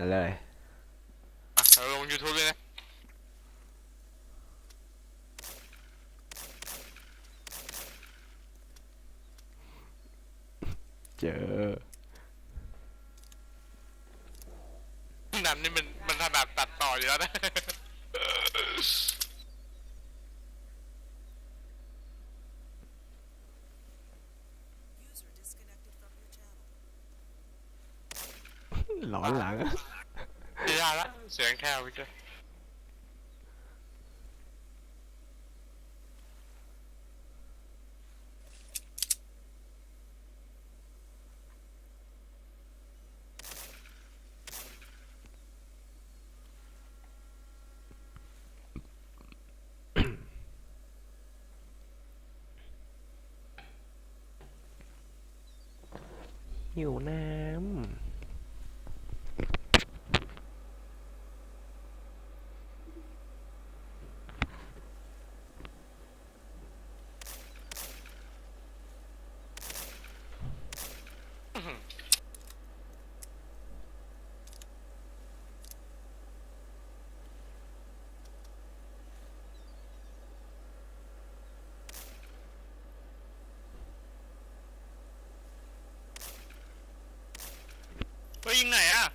นั่นเลย อะเราลง YouTube เลยนะ เจอ นั่นนี่มันมันถนัดตัดต่ออยู่แล้วนะหลอนหลัง ได้ละเสียงแค่วิกเลยหิวน้ำ เฮ้ ยยิงไหนอะ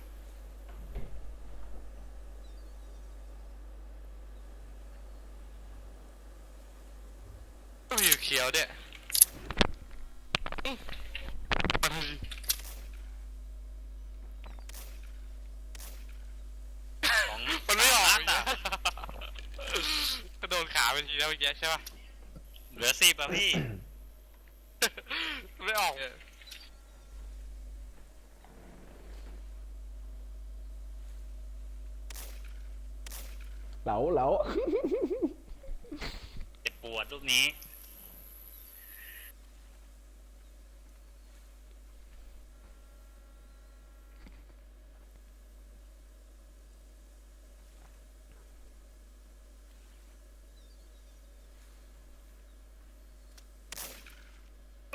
ก็มีอยู่เขียวเด็ดมันของมันไม่ออกนัดอะก็โดนขาไปทีแล้วเมื่อกี้ใช่ป่ะเหลือสิบอะพี่ ไม่ออก เหลาเหลาเจ็บปวดลูกนี้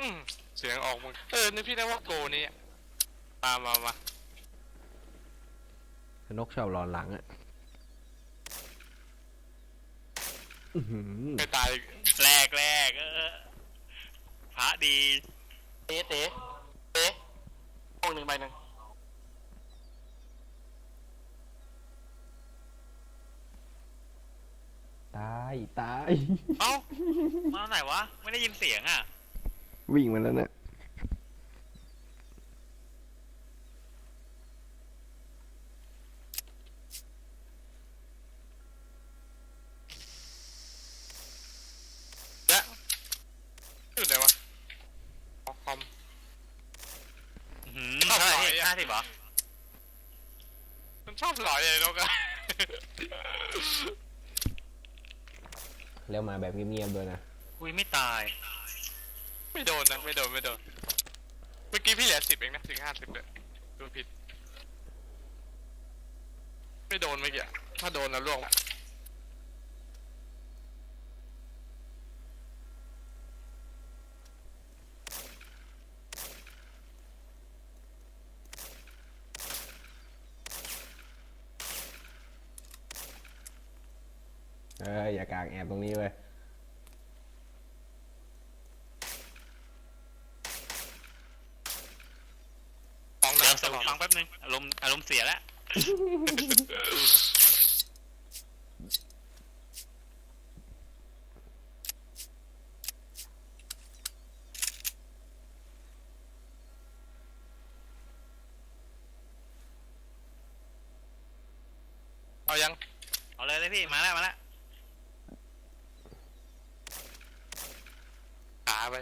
อืมเสียงออกมึงเออนี่พี่ได้ว่าโกนี่อะมามามา นกชอบหลอนหลังอะอื้อหือ ไม่ตายแรกแรกเออพระดี เต๋เต๋เต๋ห้องหนึ่งใบหนึ่งตายตาย เอ้า มาไหนวะ ไม่ได้ยินเสียงอะ วิ่งมาแล้วเนี่ย และอยู่ไหนวะออกคอม อื้อหือ ชอบ เท่าไหร่ หน่อย พี่ อะ ห้า สิบเหรอ มันชอบหลอยเลยนกอะแล้วมาแบบเงียบๆด้วยนะ อุ้ยไม่ตาย ไม่โดนนะ ไม่โดน ไม่โดน เมื่อกี้พี่เหลือสิบเองนะถึงห้าสิบเลยดูผิด ไม่โดนเมื่อกี้อะถ้าโดนแล้วล่วง เอออย่ากางแอบตรงนี้เว้ยของเดี๋ยวน้ำตลอดฟังแป๊บนึงอารมณ์อารมณ์เสียแล้ว เอายัง เอาเลยเลยพี่ มาแล้ว มาแล้ว ขาไป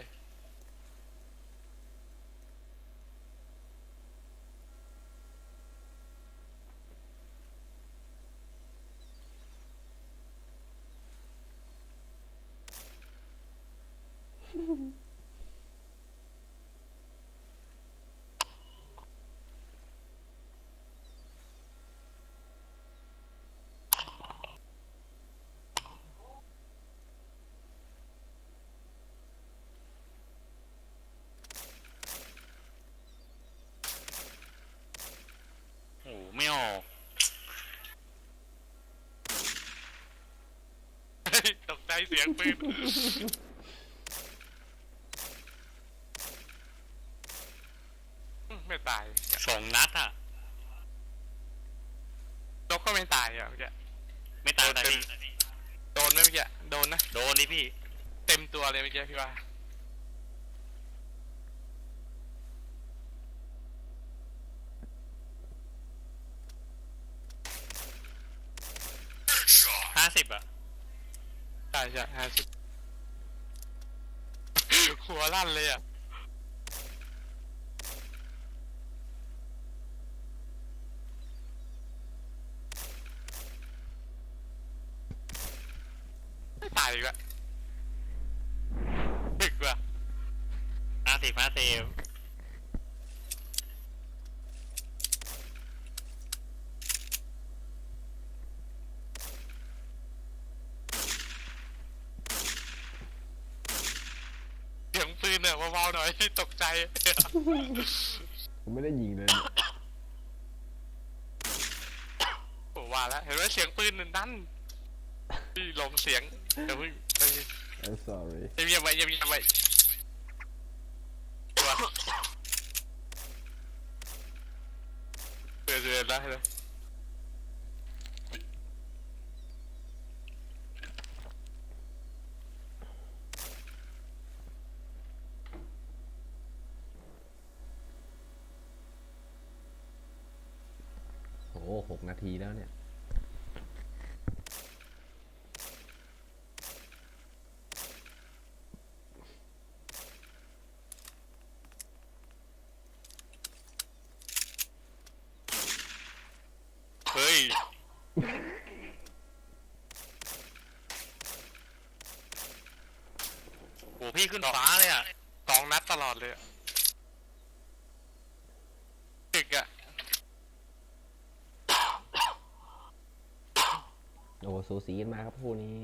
อ ไม่ออก เฮ้ยตกใจ เสียงปืนอืมไม่ตายสองนัดอะนกก็ไม่ตายอะเมื่อกี้ไม่ตายแต่พี่โดนไหมเมื่อกี้โดนนะ โดนนี่พี่ เต็มตัวเลยเมื่อกี้พี่ว่าห้าสิบอะ ใช่ห้าสิบหัวลั่นเลยอะ ไม่ตายอีกละดึกว่ะห้าสิบห้าสิบ เสียง ปืนเนี่ยเบาๆหน่อยตกใจ ผมไม่ได้ยิงเลยเนี่ยโอ้ว่าแล้วเห็นไหมเสียงปืนนั่นนั่นพี่ลงเสียงเดี๋ยวเพิ่งเอ้ย I'm sorry เงียบๆไว้เงียบๆไว้ตัวเตือนเตือนแล้วเลยโอ้โหหกนาที แล้วเนี่ย เฮ้ยโอ้พี่ขึ้นฟ้าเลยอะสองนัดตลอดเลยอะดึกอะ โอ้โหสูสีกันมากครับคู่นี้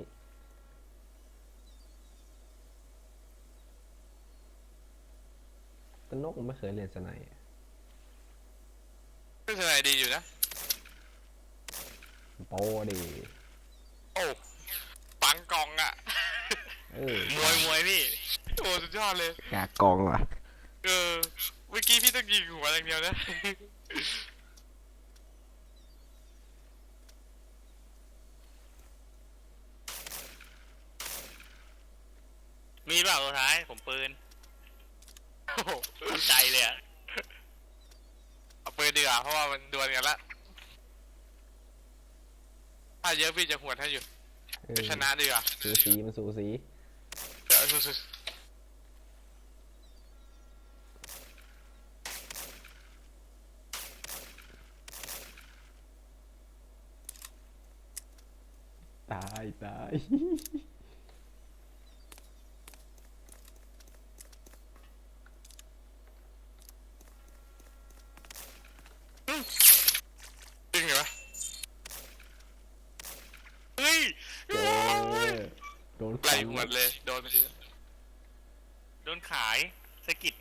แต่นกมันไม่เคยเรียนสไนด์อะก็คือไงดีอยู่นะ โปดีโอ้ปังกองอะเออมวยมวยพี่โอ้สุดยอดเลย กากกองว่ะเออเมื่อกี้พี่ต้องยิงหัวอย่างเดียวนะ มีเปล่าตัวท้าย ผมปืนโอ้โหตั้งใจเลยอะเอาปืนดีกว่าเพราะว่ามันดวลกันละถ้าเยอะพี่จะหวดให้อยู่เออจะชนะดีกว่าสูสีมันสูสีเดี๋ยวสุดๆตายตาย จริงเหรอ เฮ้ย เจอ โดนไล่ฟันหวดเลย โดนไปทีโดนขายสะกิด